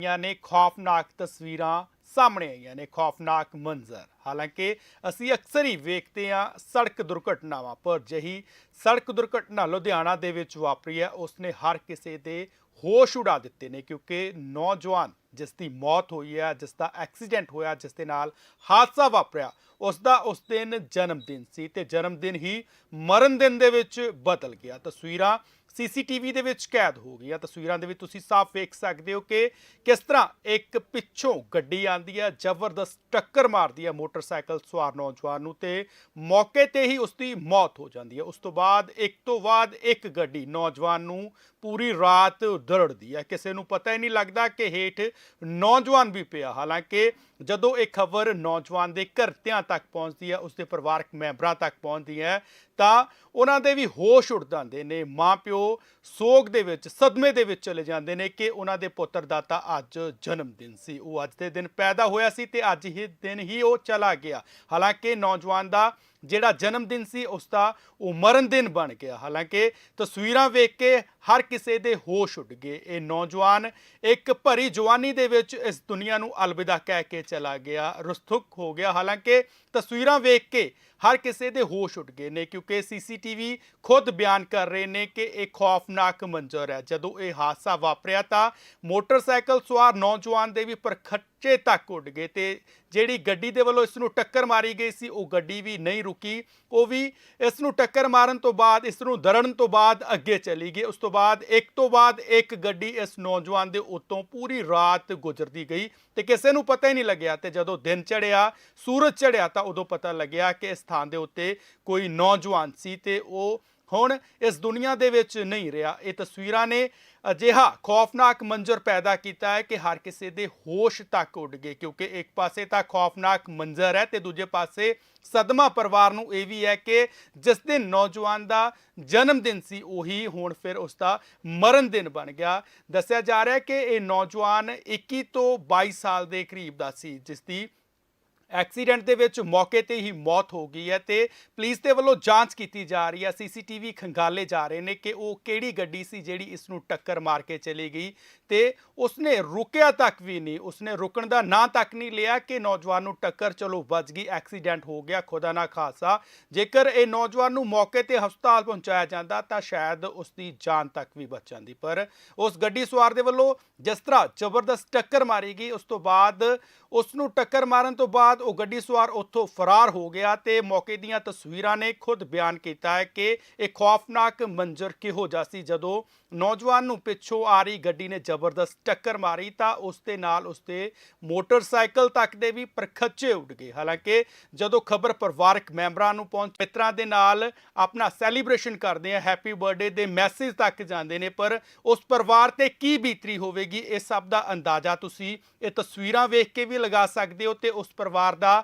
ਆਈਆਂ ਨੇ ਖੌਫਨਾਕ ਤਸਵੀਰਾਂ ਸਾਹਮਣੇ ਆਈਆਂ ਨੇ, ਖੌਫਨਾਕ ਮੰਜ਼ਰ। ਹਾਲਾਂਕਿ ਅਸੀਂ ਅਕਸਰ ਹੀ ਵੇਖਦੇ ਹਾਂ ਸੜਕ ਦੁਰਘਟਨਾਵਾਂ ਪਰ ਜਹੀ ਸੜਕ ਦੁਰਘਟਨਾ ਲੁਧਿਆਣਾ ਦੇ ਵਿੱਚ ਵਾਪਰੀ ਹੈ, ਉਸਨੇ ਹਰ ਕਿਸੇ ਦੇ ਹੋਸ਼ ਉਡਾ ਦਿੱਤੇ ਨੇ ਕਿਉਂਕਿ ਨੌਜਵਾਨ ਜਿਸ ਦੀ ਮੌਤ ਹੋਈ ਹੈ, ਜਿਸ ਦਾ ਐਕਸੀਡੈਂਟ ਹੋਇਆ, ਜਿਸ ਦੇ ਨਾਲ ਹਾਦਸਾ ਵਾਪਰਿਆ ਉਸ ਦਾ ਉਸ ਦਿਨ ਜਨਮ ਦਿਨ ਸੀ ਤੇ ਜਨਮ ਦਿਨ ਹੀ ਮਰਨ ਦਿਨ ਦੇ ਵਿੱਚ ਬਦਲ ਗਿਆ। ਤਸਵੀਰਾਂ ਸੀਸੀਟੀਵੀ ਦੇ ਵਿੱਚ ਕੈਦ ਹੋ ਗਈ ਆ। ਤਸਵੀਰਾਂ ਦੇ ਵਿੱਚ ਤੁਸੀਂ ਸਾਫ਼ ਵੇਖ ਸਕਦੇ ਹੋ ਕਿ ਕਿਸ ਤਰ੍ਹਾਂ ਇੱਕ ਪਿੱਛੋਂ ਗੱਡੀ ਆਂਦੀ ਹੈ ਜ਼ਬਰਦਸਤ ਟੱਕਰ ਮਾਰਦੀ ਹੈ ਮੋਟਰਸਾਈਕਲ ਸਵਾਰ ਨੌਜਵਾਨ ਨੂੰ ਤੇ ਮੌਕੇ ਤੇ ਹੀ ਉਸ ਦੀ ਮੌਤ ਹੋ ਜਾਂਦੀ ਹੈ ਉਸ ਤੋਂ ਬਾਅਦ, ਇੱਕ ਤੋਂ ਬਾਅਦ ਇੱਕ ਗੱਡੀ ਨੌਜਵਾਨ ਨੂੰ ਪੂਰੀ ਰਾਤ ਦਰੜਦੀ ਹੈ ਕਿਸੇ ਨੂੰ ਪਤਾ ਹੀ ਨਹੀਂ ਲੱਗਦਾ ਕਿ ਹੇਠ ਨੌਜਵਾਨ ਵੀ ਪਿਆ। ਹਾਲਾਂਕਿ ਜਦੋਂ ਇਹ ਖਬਰ ਨੌਜਵਾਨ ਦੇ ਘਰਤਿਆਂ ਤੱਕ ਪਹੁੰਚਦੀ ਹੈ ਉਸਦੇ ਪਰਿਵਾਰਕ ਮੈਂਬਰਾਂ ਤੱਕ ਪਹੁੰਚਦੀ ਹੈ ਤਾਂ ਉਹਨਾਂ ਦੇ ਵੀ ਹੋਸ਼ ਉੱਡ ਜਾਂਦੇ ਨੇ। ਮਾਪਿਓ ਸੋਗ ਦੇ ਵਿੱਚ, ਸਦਮੇ ਦੇ ਵਿੱਚ ਚਲੇ ਜਾਂਦੇ ਨੇ ਕਿ ਉਹਨਾਂ ਦੇ ਪੁੱਤਰ ਦਾ ਤਾਂ ਅੱਜ ਜਨਮ ਦਿਨ ਸੀ। ਉਹ ਅੱਜ ਦੇ ਦਿਨ ਪੈਦਾ ਹੋਇਆ ਸੀ ਤੇ ਅੱਜ ਹੀ ਦਿਨ ਹੀ ਉਹ ਚਲਾ ਗਿਆ। ਹਾਲਾਂਕਿ ਨੌਜਵਾਨ ਦਾ ਜਿਹੜਾ ਜਨਮ ਦਿਨ ਸੀ, ਉਸ ਦਾ ਉਹ ਮਰਨ ਦਿਨ ਬਣ ਗਿਆ। ਹਾਲਾਂਕਿ ਤਸਵੀਰਾਂ ਵੇਖ ਕੇ ਹਰ ਕਿਸੇ ਦੇ ਹੋਸ਼ ਉੱਡ ਗਏ। ਇਹ ਨੌਜਵਾਨ ਇੱਕ ਭਰੀ ਜਵਾਨੀ ਦੇ ਵਿੱਚ ਇਸ ਦੁਨੀਆ ਨੂੰ ਅਲਵਿਦਾ ਕਹਿ ਕੇ ਚਲਾ ਗਿਆ, ਰੁਸਤੁਕ ਹੋ ਗਿਆ। ਹਾਲਾਂਕਿ ਤਸਵੀਰਾਂ ਵੇਖ ਕੇ ਹਰ ਕਿਸੇ ਦੇ ਹੋਸ਼ ਉੱਡ ਗਏ ਨੇ, ਕਿਉਂਕਿ ਸੀਸੀਟੀਵੀ ਖੁਦ ਬਿਆਨ ਕਰ ਰਹੇ ਨੇ ਕਿ ਇਹ ਖੌਫਨਾਕ ਮੰਜ਼ਰ ਹੈ। ਜਦੋਂ ਇਹ ਹਾਦਸਾ ਵਾਪਰਿਆ ਤਾਂ ਮੋਟਰਸਾਈਕਲ ਸਵਾਰ ਨੌਜਵਾਨ ਦੇ ਵੀ ਪਰਖੱਚੇ ਤੱਕ ਉੱਡ ਗਏ ਤੇ ਜਿਹੜੀ ਗੱਡੀ ਦੇ ਵੱਲੋਂ ਇਸ ਨੂੰ ਟੱਕਰ ਮਾਰੀ ਗਈ ਸੀ, ਉਹ ਗੱਡੀ ਵੀ ਨਹੀਂ ਰੁਕੀ। ਉਹ ਵੀ ਇਸ ਨੂੰ ਟੱਕਰ ਮਾਰਨ ਤੋਂ ਬਾਅਦ ਇਸ ਨੂੰ ਦਰੜਨ ਤੋਂ ਬਾਅਦ ਅੱਗੇ ਚਲੀ ਗਈ। ਉਸ ਤੋਂ ਬਾਅਦ, ਇੱਕ ਤੋਂ ਬਾਅਦ ਇੱਕ ਗੱਡੀ ਇਸ ਨੌਜਵਾਨ ਦੇ ਉੱਤੋਂ ਪੂਰੀ ਰਾਤ ਗੁਜ਼ਰਦੀ ਗਈ ਤੇ ਕਿਸੇ ਨੂੰ ਪਤਾ ਹੀ ਨਹੀਂ ਲੱਗਿਆ ਤੇ ਜਦੋਂ ਦਿਨ ਚੜਿਆ ਸੂਰਜ ਚੜਿਆ ਤਾਂ ਉਦੋਂ ਪਤਾ ਲੱਗਿਆ ਕਿ ਇਸ ਥਾਂ ਦੇ ਉੱਤੇ ਕੋਈ ਨੌਜਵਾਨ ਸੀ ਤੇ ਉਹ ਹੁਣ ਇਸ ਦੁਨੀਆ ਦੇ ਵਿੱਚ ਨਹੀਂ ਰਿਹਾ। ਇਹ ਤਸਵੀਰਾਂ ਨੇ ਅਜਿਹਾ ਖੌਫਨਾਕ ਮੰਜ਼ਰ ਪੈਦਾ ਕੀਤਾ ਹੈ ਕਿ ਹਰ ਕਿਸੇ ਦੇ ਹੋਸ਼ ਤੱਕ ਉੱਡ ਗਏ, ਕਿਉਂਕਿ ਇੱਕ ਪਾਸੇ ਤਾਂ ਖੌਫਨਾਕ ਮੰਜ਼ਰ ਹੈ ਤੇ ਦੂਜੇ ਪਾਸੇ ਸਦਮਾ ਪਰਿਵਾਰ ਨੂੰ ਇਹ ਵੀ ਹੈ ਕਿ ਜਿਸ ਦਿਨ ਨੌਜਵਾਨ ਦਾ ਜਨਮ ਦਿਨ ਸੀ, ਉਹੀ ਹੁਣ ਫਿਰ ਉਸ ਦਾ ਮਰਨ ਦਿਨ ਬਣ ਗਿਆ। ਦੱਸਿਆ ਜਾ ਰਿਹਾ ਹੈ ਕਿ ਇਹ ਨੌਜਵਾਨ 21 ਤੋਂ 22 ਸਾਲ ਦੇ ਕਰੀਬ ਦਾ ਸੀ, ਜਿਸ ਦੀ ਐਕਸੀਡੈਂਟ ਦੇ ਵਿੱਚ ਮੌਕੇ ਤੇ ਹੀ ਮੌਤ ਹੋ ਗਈ ਹੈ ਤੇ ਪੁਲਿਸ ਦੇ ਵੱਲੋਂ ਜਾਂਚ ਕੀਤੀ ਜਾ ਰਹੀ ਹੈ, ਸੀਸੀਟੀਵੀ ਖੰਗਾਲੇ ਜਾ ਰਹੇ ਨੇ ਕਿ ਉਹ ਕਿਹੜੀ ਗੱਡੀ ਸੀ ਜਿਹੜੀ ਇਸ ਨੂੰ ਟੱਕਰ ਮਾਰ ਕੇ ਚਲੀ ਗਈ ਤੇ ਉਸਨੇ ਰੁਕਿਆ ਤੱਕ ਵੀ ਨਹੀਂ, ਉਸਨੇ ਰੁਕਣ ਦਾ ਨਾਂ ਤੱਕ ਨਹੀਂ ਲਿਆ ਕਿ ਨੌਜਵਾਨ ਨੂੰ ਟੱਕਰ ਚਲੋ ਵੱਜ ਗਈ, ਐਕਸੀਡੈਂਟ ਹੋ ਗਿਆ, ਖੁਦਾ ਨਾ ਖਾਸਾ ਜੇਕਰ ਇਹ ਨੌਜਵਾਨ ਨੂੰ ਮੌਕੇ ਤੇ ਹਸਪਤਾਲ ਪਹੁੰਚਾਇਆ ਜਾਂਦਾ ਤਾਂ ਸ਼ਾਇਦ ਉਸ ਦੀ ਜਾਨ ਤੱਕ ਵੀ ਬਚ ਜਾਂਦੀ, ਪਰ ਉਸ ਗੱਡੀ ਸਵਾਰ ਦੇ ਵੱਲੋਂ ਜਿਸ ਤਰ੍ਹਾਂ ਜ਼ਬਰਦਸਤ ਟੱਕਰ ਮਾਰੀ ਗਈ, ਉਸ ਤੋਂ ਬਾਅਦ ਉਸ ਨੂੰ ਟੱਕਰ ਮਾਰਨ ਤੋਂ ਬਾਅਦ ਉਹ ਗੱਡੀ ਸਵਾਰ ਉੱਥੋਂ ਫਰਾਰ ਹੋ ਗਿਆ ਤੇ ਮੌਕੇ ਦੀਆਂ ਤਸਵੀਰਾਂ ਨੇ ਖੁਦ ਬਿਆਨ ਕੀਤਾ ਹੈ ਕਿ ਇਹ ਖੌਫਨਾਕ ਮੰਜ਼ਰ ਕਿਹੋ ਜਿਹਾ ਸੀ ਜਦੋਂ ਨੌਜਵਾਨ ਨੂੰ ਪਿੱਛੋਂ ਆ ਰਹੀ ਗੱਡੀ ਨੇ ਜ਼ਬਰਦਸਤ ਟੱਕਰ ਮਾਰੀ ਤਾਂ ਉਸ ਦੇ ਨਾਲ ਉਸ ਦੇ ਮੋਟਰਸਾਈਕਲ ਤੱਕ ਦੇ ਵੀ ਪਰਖੱਚੇ ਉੱਡ ਗਏ। ਹਾਲਾਂਕਿ ਜਦੋਂ ਖਬਰ ਪਰਿਵਾਰਕ ਮੈਂਬਰਾਂ ਨੂੰ ਪਹੁੰਚ, ਮਿੱਤਰਾਂ ਦੇ ਨਾਲ ਆਪਣਾ ਸੈਲੀਬ੍ਰੇਸ਼ਨ ਕਰਦੇ ਆ, ਹੈਪੀ ਬਰਥਡੇ ਦੇ ਮੈਸੇਜ ਤੱਕ ਜਾਂਦੇ ਨੇ, ਪਰ ਉਸ ਪਰਿਵਾਰ ਤੇ ਕੀ ਬੀਤਰੀ ਹੋਵੇਗੀ ਇਸ ਸਭ ਦਾ ਅੰਦਾਜ਼ਾ ਤੁਸੀਂ ਇਹ ਤਸਵੀਰਾਂ ਵੇਖ ਕੇ ਵੀ ਲਗਾ ਸਕਦੇ ਹੋ ਤੇ ਉਸ ਪਰਿਵਾਰ ਦਾ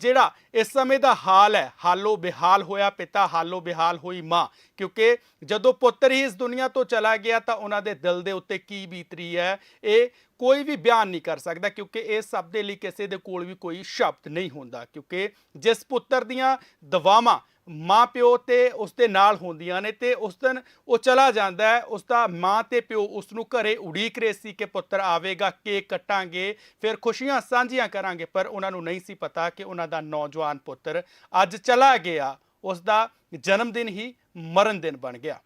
ਜਿਹੜਾ ਇਸ ਸਮੇਂ ਦਾ ਹਾਲ ਹੈ ਹਾਲੋ ਬਿਹਾਲ ਹੋਇਆ, ਪਿਤਾ ਹਾਲੋ ਬਿਹਾਲ ਹੋਈ ਮਾਂ, ਕਿਉਂਕਿ ਜਦੋਂ ਪੁੱਤਰ ਹੀ ਇਸ ਦੁਨੀਆ ਤੋਂ ਚਲਾ ਗਿਆ ਤਾਂ ਉਹਨਾਂ ਦੇ ਦਿਲ ਦੇ ਉੱਤੇ ਕੀ ਬੀਤਰੀ ਹੈ? ਇਹ ਕੋਈ ਵੀ ਬਿਆਨ ਨਹੀਂ ਕਰ ਸਕਦਾ ਕਿਉਂਕਿ ਇਹ ਸਭ ਦੇ ਲਈ ਕਿਸੇ ਦੇ ਕੋਲ ਵੀ ਕੋਈ ਸ਼ਬਦ ਨਹੀਂ ਹੁੰਦਾ ਕਿਉਂਕਿ ਜਿਸ ਪੁੱਤਰ ਦੀਆਂ ਦਵਾਵਾਂ ਮਾਂ ਪਿਓ ਤੇ ਉਸ ਦੇ ਨਾਲ ਹੁੰਦੀਆਂ ਨੇ ਤੇ ਉਸ ਦਿਨ ਉਹ ਚਲਾ ਜਾਂਦਾ ਹੈ, ਉਸ ਦਾ ਮਾਂ ਤੇ ਪਿਓ ਉਸ ਨੂੰ ਘਰੇ ਉਡੀਕ ਰਹੇ ਸੀ ਕਿ ਪੁੱਤਰ ਆਵੇਗਾ, ਕੇਕ ਕੱਟਾਂਗੇ, ਫਿਰ ਖੁਸ਼ੀਆਂ ਸਾਂਝੀਆਂ ਕਰਾਂਗੇ, ਪਰ ਉਹਨਾਂ ਨੂੰ ਨਹੀਂ ਸੀ ਪਤਾ ਕਿ ਉਹਨਾਂ ਦਾ ਨੌਜਵਾਨ ਪੁੱਤਰ ਅੱਜ ਚਲਾ ਗਿਆ, ਉਸ ਦਾ ਜਨਮ ਦਿਨ ਹੀ ਮਰਨ ਦਿਨ ਬਣ ਗਿਆ।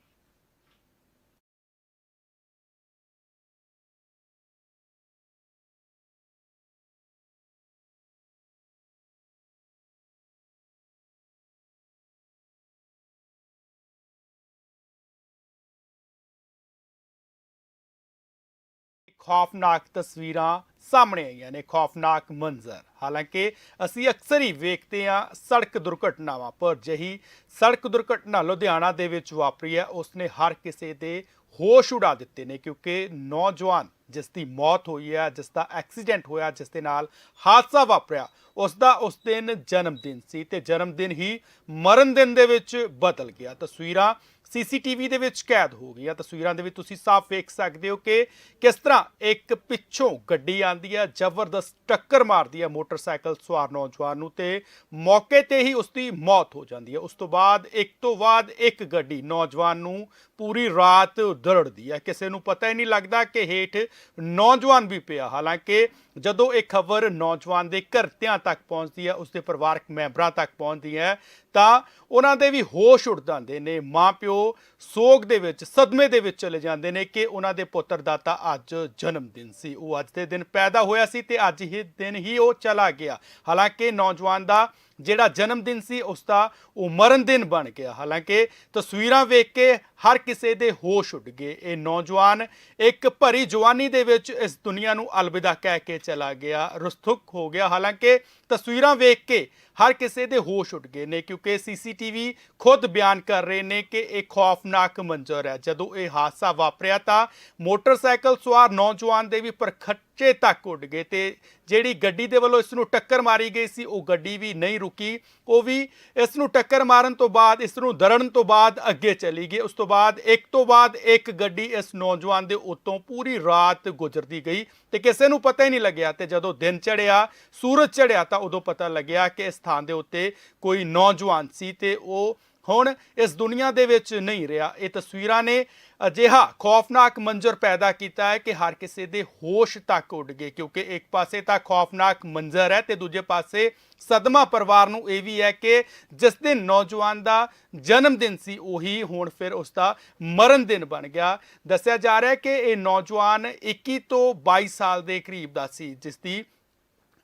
ਖੌਫਨਾਕ ਤਸਵੀਰਾਂ ਸਾਹਮਣੇ ਆਈਆਂ ਨੇ, ਖੌਫਨਾਕ ਮੰਜ਼ਰ। ਹਾਲਾਂਕਿ ਅਸੀਂ ਅਕਸਰ ਹੀ ਵੇਖਦੇ ਹਾਂ ਸੜਕ ਦੁਰਘਟਨਾਵਾਂ ਪਰ ਜਹੀ ਸੜਕ ਦੁਰਘਟਨਾ ਲੁਧਿਆਣਾ ਦੇ ਵਿੱਚ ਵਾਪਰੀ ਹੈ, ਉਸਨੇ ਹਰ ਕਿਸੇ ਦੇ ਹੋਸ਼ ਉਡਾ ਦਿੱਤੇ ਨੇ ਕਿਉਂਕਿ ਨੌਜਵਾਨ ਜਿਸ ਦੀ ਮੌਤ ਹੋਈ ਹੈ, ਜਿਸ ਦਾ ਐਕਸੀਡੈਂਟ ਹੋਇਆ, ਜਿਸ ਦੇ ਨਾਲ ਹਾਦਸਾ ਵਾਪਰਿਆ ਉਸ ਦਾ ਉਸ ਦਿਨ ਜਨਮ ਦਿਨ ਸੀ ਤੇ ਜਨਮ ਦਿਨ ਹੀ ਮਰਨ ਦਿਨ ਦੇ ਵਿੱਚ ਬਦਲ ਗਿਆ। ਤਸਵੀਰਾਂ ਸੀਸੀਟੀਵੀ ਦੇ ਵਿੱਚ ਕੈਦ ਹੋ ਗਈ ਆ। ਤਸਵੀਰਾਂ ਦੇ ਵਿੱਚ ਤੁਸੀਂ ਸਾਫ਼ ਵੇਖ ਸਕਦੇ ਹੋ ਕਿ ਕਿਸ ਤਰ੍ਹਾਂ ਇੱਕ ਪਿੱਛੋਂ ਗੱਡੀ ਆਂਦੀ ਹੈ ਜ਼ਬਰਦਸਤ ਟੱਕਰ ਮਾਰਦੀ ਹੈ ਮੋਟਰਸਾਈਕਲ ਸਵਾਰ ਨੌਜਵਾਨ ਨੂੰ ਤੇ ਮੌਕੇ ਤੇ ਹੀ ਉਸ ਦੀ ਮੌਤ ਹੋ ਜਾਂਦੀ ਹੈ ਉਸ ਤੋਂ ਬਾਅਦ, ਇੱਕ ਤੋਂ ਬਾਅਦ ਇੱਕ ਗੱਡੀ ਨੌਜਵਾਨ ਨੂੰ ਪੂਰੀ ਰਾਤ ਦਰੜਦੀ ਹੈ ਕਿਸੇ ਨੂੰ ਪਤਾ ਹੀ ਨਹੀਂ ਲੱਗਦਾ ਕਿ ਹੇਠ ਨੌਜਵਾਨ ਵੀ ਪਿਆ। ਹਾਲਾਂਕਿ ਜਦੋਂ ਇਹ ਖਬਰ ਨੌਜਵਾਨ ਦੇ ਘਰਤਿਆਂ ਤੱਕ ਪਹੁੰਚਦੀ ਹੈ, ਉਸਦੇ ਪਰਿਵਾਰਕ ਮੈਂਬਰਾਂ ਤੱਕ ਪਹੁੰਚਦੀ ਹੈ, ਤਾਂ ਉਹਨਾਂ ਦੇ ਵੀ ਹੋਸ਼ ਉੱਡ ਜਾਂਦੇ ਨੇ। ਮਾਪਿਓ ਸੋਗ ਦੇ ਵਿੱਚ, ਸਦਮੇ ਦੇ ਵਿੱਚ ਚਲੇ ਜਾਂਦੇ ਨੇ ਕਿ ਉਹਨਾਂ ਦੇ ਪੁੱਤਰ ਦਾ ਤਾਂ ਅੱਜ ਜਨਮ ਦਿਨ ਸੀ। ਉਹ ਅੱਜ ਦੇ ਦਿਨ ਪੈਦਾ ਹੋਇਆ ਸੀ ਤੇ ਅੱਜ ਹੀ ਦਿਨ ਹੀ ਉਹ ਚਲਾ ਗਿਆ। ਹਾਲਾਂਕਿ ਨੌਜਵਾਨ ਦਾ ਜਿਹੜਾ ਜਨਮ ਦਿਨ ਸੀ, ਉਸ ਦਾ ਉਹ ਮਰਨ ਦਿਨ ਬਣ ਗਿਆ। ਹਾਲਾਂਕਿ ਤਸਵੀਰਾਂ ਵੇਖ ਕੇ ਹਰ ਕਿਸੇ ਦੇ ਹੋਸ਼ ਉੱਡ ਗਏ। ਇਹ ਨੌਜਵਾਨ ਇੱਕ ਭਰੀ ਜਵਾਨੀ ਦੇ ਵਿੱਚ ਇਸ ਦੁਨੀਆ ਨੂੰ ਅਲਵਿਦਾ ਕਹਿ ਕੇ ਚਲਾ ਗਿਆ। ਰੁਸਤੁਕ ਹੋ ਗਿਆ। ਹਾਲਾਂਕਿ ਤਸਵੀਰਾਂ ਵੇਖ ਕੇ ਹਰ ਕਿਸੇ ਦੇ ਹੋਸ਼ ਉੱਡ ਗਏ ਨੇ ਕਿਉਂਕਿ ਸੀਸੀਟੀਵੀ ਖੁਦ ਬਿਆਨ ਕਰ ਰਹੇ ਨੇ ਕਿ ਇਹ ਖੌਫਨਾਕ ਮੰਜ਼ਰ ਹੈ। ਜਦੋਂ ਇਹ ਹਾਦਸਾ ਵਾਪਰਿਆ ਤਾਂ ਮੋਟਰਸਾਈਕਲ ਸਵਾਰ ਨੌਜਵਾਨ ਦੇ ਵੀ ਪਰਖੱਚੇ ਤੱਕ ਉੱਡ ਗਏ ਤੇ ਜਿਹੜੀ ਗੱਡੀ ਦੇ ਵੱਲੋਂ ਇਸ ਨੂੰ ਟੱਕਰ ਮਾਰੀ ਗਈ ਸੀ, ਉਹ ਗੱਡੀ ਵੀ ਨਹੀਂ ਰੁਕੀ। ਉਹ ਵੀ ਇਸ ਨੂੰ ਟੱਕਰ ਮਾਰਨ ਤੋਂ ਬਾਅਦ ਇਸ ਨੂੰ ਦਰੜਨ ਤੋਂ ਬਾਅਦ ਅੱਗੇ ਚਲੀ ਗਈ। ਉਸ ਤੋਂ ਬਾਅਦ, ਇੱਕ ਤੋਂ ਬਾਅਦ ਇੱਕ ਗੱਡੀ ਇਸ ਨੌਜਵਾਨ ਦੇ ਉੱਤੋਂ ਪੂਰੀ ਰਾਤ ਗੁਜ਼ਰਦੀ ਗਈ ਤੇ ਕਿਸੇ ਨੂੰ ਪਤਾ ਹੀ ਨਹੀਂ ਲੱਗਿਆ ਤੇ ਜਦੋਂ ਦਿਨ ਚੜਿਆ ਸੂਰਜ ਚੜਿਆ ਤਾਂ ਉਦੋਂ ਪਤਾ ਲੱਗਿਆ ਕਿ ਇਸ ਥਾਂ ਦੇ ਉੱਤੇ ਕੋਈ ਨੌਜਵਾਨ ਸੀ ਤੇ ਉਹ ਹੁਣ ਇਸ ਦੁਨੀਆ ਦੇ ਵਿੱਚ ਨਹੀਂ ਰਿਹਾ। ਇਹ ਤਸਵੀਰਾਂ ਨੇ ਅਜਿਹਾ ਖੌਫਨਾਕ ਮੰਜ਼ਰ ਪੈਦਾ ਕੀਤਾ ਹੈ ਕਿ ਹਰ ਕਿਸੇ ਦੇ ਹੋਸ਼ ਤੱਕ ਉੱਡ ਗਏ, ਕਿਉਂਕਿ ਇੱਕ ਪਾਸੇ ਤਾਂ ਖੌਫਨਾਕ ਮੰਜ਼ਰ ਹੈ ਤੇ ਦੂਜੇ ਪਾਸੇ ਸਦਮਾ ਪਰਿਵਾਰ ਨੂੰ ਇਹ ਵੀ ਹੈ ਕਿ ਜਿਸ ਦਿਨ ਨੌਜਵਾਨ ਦਾ ਜਨਮ ਦਿਨ ਸੀ, ਉਹੀ ਹੁਣ ਫਿਰ ਉਸ ਦਾ ਮਰਨ ਦਿਨ ਬਣ ਗਿਆ। ਦੱਸਿਆ ਜਾ ਰਿਹਾ ਹੈ ਕਿ ਇਹ ਨੌਜਵਾਨ 21 ਤੋਂ 22 ਸਾਲ ਦੇ ਕਰੀਬ ਦਾ ਸੀ, ਜਿਸ ਦੀ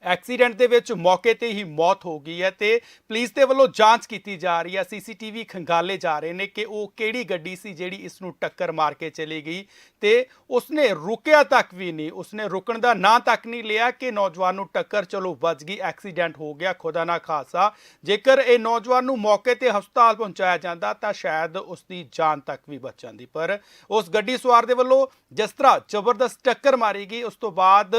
ਐਕਸੀਡੈਂਟ ਦੇ ਵਿੱਚ ਮੌਕੇ ਤੇ ਹੀ ਮੌਤ ਹੋ ਗਈ ਹੈ ਤੇ ਪੁਲਿਸ ਦੇ ਵੱਲੋਂ ਜਾਂਚ ਕੀਤੀ ਜਾ ਰਹੀ ਹੈ। ਸੀਸੀਟੀਵੀ ਖੰਗਾਲੇ ਜਾ ਰਹੇ ਨੇ ਕਿ ਉਹ ਕਿਹੜੀ ਗੱਡੀ ਸੀ ਜਿਹੜੀ ਇਸ ਨੂੰ ਟੱਕਰ ਮਾਰ ਕੇ ਚਲੀ ਗਈ ਤੇ ਉਸਨੇ ਰੁਕਿਆ ਤੱਕ ਵੀ ਨਹੀਂ। ਉਸਨੇ ਰੁਕਣ ਦਾ ਨਾਂ ਤੱਕ ਨਹੀਂ ਲਿਆ ਕਿ ਨੌਜਵਾਨ ਨੂੰ ਟੱਕਰ ਚਲੋ ਵੱਜ ਗਈ, ਐਕਸੀਡੈਂਟ ਹੋ ਗਿਆ, ਖੁਦਾ ਨਾ ਖਾਸਾ ਜੇਕਰ ਇਹ ਨੌਜਵਾਨ ਨੂੰ ਮੌਕੇ ਤੇ ਹਸਪਤਾਲ ਪਹੁੰਚਾਇਆ ਜਾਂਦਾ ਤਾਂ ਸ਼ਾਇਦ ਉਸ ਦੀ ਜਾਨ ਤੱਕ ਵੀ ਬਚ ਜਾਂਦੀ ਪਰ ਉਸ ਗੱਡੀ ਸਵਾਰ ਦੇ ਵੱਲੋਂ ਜਿਸ ਤਰ੍ਹਾਂ ਜ਼ਬਰਦਸਤ ਟੱਕਰ ਮਾਰੀ ਗਈ, ਉਸ ਤੋਂ ਬਾਅਦ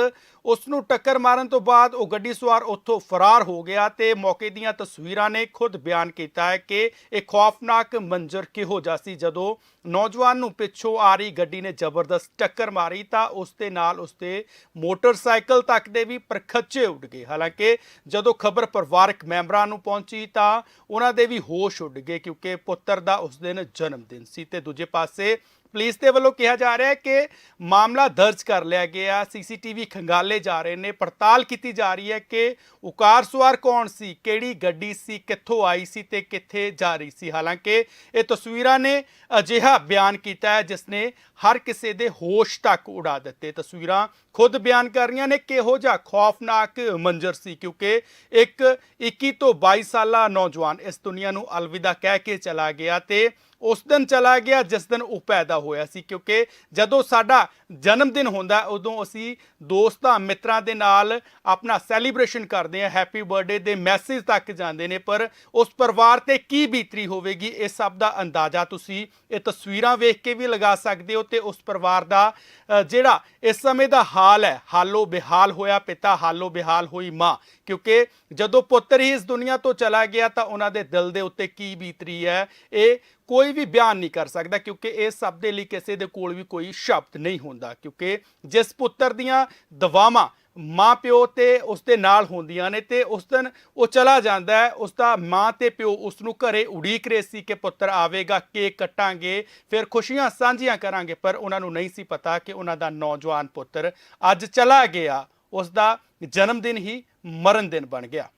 ਉਸ ਨੂੰ ਟੱਕਰ ਮਾਰਨ ਤੋਂ ਬਾਅਦ ਉਹ ਗੱਡੀ ਸਵਾਰ ਉੱਥੋਂ ਫਰਾਰ ਹੋ ਗਿਆ ਤੇ ਮੌਕੇ ਦੀਆਂ ਤਸਵੀਰਾਂ ਨੇ ਖੁਦ ਬਿਆਨ ਕੀਤਾ ਹੈ ਕਿ ਇਹ ਖੌਫਨਾਕ ਮੰਜ਼ਰ ਕਿਹੋ ਜਿਹਾ ਸੀ। ਜਦੋਂ ਨੌਜਵਾਨ ਨੂੰ ਪਿੱਛੋਂ ਆ ਰਹੀ ਗੱਡੀ ਨੇ ਜ਼ਬਰਦਸਤ ਟੱਕਰ ਮਾਰੀ ਤਾਂ ਉਸ ਦੇ ਨਾਲ ਉਸ ਦੇ ਮੋਟਰਸਾਈਕਲ ਤੱਕ ਦੇ ਵੀ ਪਰਖੱਚੇ ਉੱਡ ਗਏ। ਹਾਲਾਂਕਿ ਜਦੋਂ ਖਬਰ ਪਰਿਵਾਰਕ ਮੈਂਬਰਾਂ ਨੂੰ ਪਹੁੰਚੀ ਤਾਂ ਉਹਨਾਂ ਦੇ ਵੀ ਹੋਸ਼ ਉੱਡ ਗਏ ਕਿਉਂਕਿ ਪੁੱਤਰ ਦਾ ਉਸ ਦਿਨ ਜਨਮ ਦਿਨ ਸੀ ਤੇ ਦੂਜੇ ਪਾਸੇ ਪੁਲਿਸ ਦੇ ਵੱਲੋਂ ਕਿਹਾ ਜਾ ਰਿਹਾ ਹੈ ਕਿ ਮਾਮਲਾ ਦਰਜ ਕਰ ਲਿਆ ਗਿਆ। ਸੀਸੀਟੀਵੀ ਖੰਗਾਲੇ ਜਾ ਰਹੇ ਨੇ। ਪੜਤਾਲ ਕੀਤੀ ਜਾ ਰਹੀ ਹੈ ਕਿ ਉਕਾਰ ਸਵਾਰ ਕੌਣ ਸੀ, ਕਿਹੜੀ ਗੱਡੀ ਸੀ, ਕਿੱਥੋਂ ਆਈ ਸੀ ਤੇ ਕਿੱਥੇ ਜਾ ਰਹੀ ਸੀ। ਹਾਲਾਂਕਿ ਇਹ ਤਸਵੀਰਾਂ ਨੇ ਅਜਿਹਾ ਬਿਆਨ ਕੀਤਾ ਹੈ ਜਿਸ ਨੇ ਹਰ ਕਿਸੇ ਦੇ ਹੋਸ਼ ਤੱਕ ਉਡਾ ਦਿੱਤੇ। ਤਸਵੀਰਾਂ ਖੁਦ ਬਿਆਨ ਕਰ ਰਹੀਆਂ ਨੇ ਕਿਹੋ ਜਿਹਾ ਖੌਫਨਾਕ ਮੰਜ਼ਰ ਸੀ ਕਿਉਂਕਿ ਇੱਕ 21 ਤੋਂ 22 ਸਾਲਾ ਨੌਜਵਾਨ ਇਸ ਦੁਨੀਆ ਨੂੰ ਅਲਵਿਦਾ ਕਹਿ ਕੇ ਚਲਾ ਗਿਆ ਤੇ ਉਸ ਦਿਨ ਚਲਾ ਗਿਆ ਜਿਸ ਦਿਨ ਉਹ ਪੈਦਾ ਹੋਇਆ ਸੀ, ਕਿਉਂਕਿ ਜਦੋਂ ਸਾਡਾ ਜਨਮ ਦਿਨ ਹੁੰਦਾ ਉਦੋਂ ਅਸੀਂ ਦੋਸਤਾਂ, ਮਿੱਤਰਾਂ ਦੇ ਨਾਲ ਆਪਣਾ ਸੈਲੀਬ੍ਰੇਸ਼ਨ ਕਰਦੇ ਹਾਂ, ਹੈਪੀ ਬਰਥਡੇ ਦੇ ਮੈਸੇਜ ਤੱਕ ਜਾਂਦੇ ਨੇ, ਪਰ ਉਸ ਪਰਿਵਾਰ ਤੇ ਕੀ ਬੀਤਰੀ ਹੋਵੇਗੀ ਇਸ ਸਭ ਦਾ ਅੰਦਾਜ਼ਾ ਤੁਸੀਂ ਇਹ ਤਸਵੀਰਾਂ ਵੇਖ ਕੇ ਵੀ ਲਗਾ ਸਕਦੇ ਹੋ ਤੇ ਉਸ ਪਰਿਵਾਰ ਦਾ ਜਿਹੜਾ ਇਸ ਸਮੇਂ ਦਾ ਹਾਲ ਹੈ ਹਾਲੋ ਬਿਹਾਲ ਹੋਇਆ, ਪਿਤਾ ਹਾਲੋ ਬਿਹਾਲ ਹੋਈ, ਮਾਂ ਕਿਉਂਕਿ ਜਦੋਂ ਪੁੱਤਰ ਹੀ ਇਸ ਦੁਨੀਆ ਤੋਂ ਚਲਾ ਗਿਆ ਤਾਂ ਉਹਨਾਂ ਦੇ ਦਿਲ ਦੇ ਉੱਤੇ ਕੀ ਬੀਤਰੀ ਹੈ, ਇਹ ਕੋਈ ਵੀ ਬਿਆਨ ਨਹੀਂ ਕਰ ਸਕਦਾ ਕਿਉਂਕਿ ਇਹ ਸਭ ਦੇ ਲਈ ਕਿਸੇ ਦੇ ਕੋਲ ਵੀ ਕੋਈ ਸ਼ਬਦ ਨਹੀਂ ਹੁੰਦਾ ਕਿਉਂਕਿ ਜਿਸ ਪੁੱਤਰ ਦੀਆਂ ਦਵਾਵਾਂ ਮਾਂ ਪਿਓ ਤੇ ਉਸ ਦੇ ਨਾਲ ਹੁੰਦੀਆਂ ਨੇ ਤੇ ਉਸ ਦਿਨ ਉਹ ਚਲਾ ਜਾਂਦਾ ਹੈ, ਉਸ ਦਾ ਮਾਂ ਤੇ ਪਿਓ ਉਸ ਨੂੰ ਘਰੇ ਉਡੀਕ ਰਹੇ ਸੀ ਕਿ ਪੁੱਤਰ ਆਵੇਗਾ, ਕੇਕ ਕੱਟਾਂਗੇ, ਫਿਰ ਖੁਸ਼ੀਆਂ ਸਾਂਝੀਆਂ ਕਰਾਂਗੇ, ਪਰ ਉਹਨਾਂ ਨੂੰ ਨਹੀਂ ਸੀ ਪਤਾ ਕਿ ਉਹਨਾਂ ਦਾ ਨੌਜਵਾਨ ਪੁੱਤਰ ਅੱਜ ਚਲਾ ਗਿਆ, ਉਸ ਦਾ ਜਨਮ ਦਿਨ ਹੀ ਮਰਨ ਦਿਨ ਬਣ ਗਿਆ।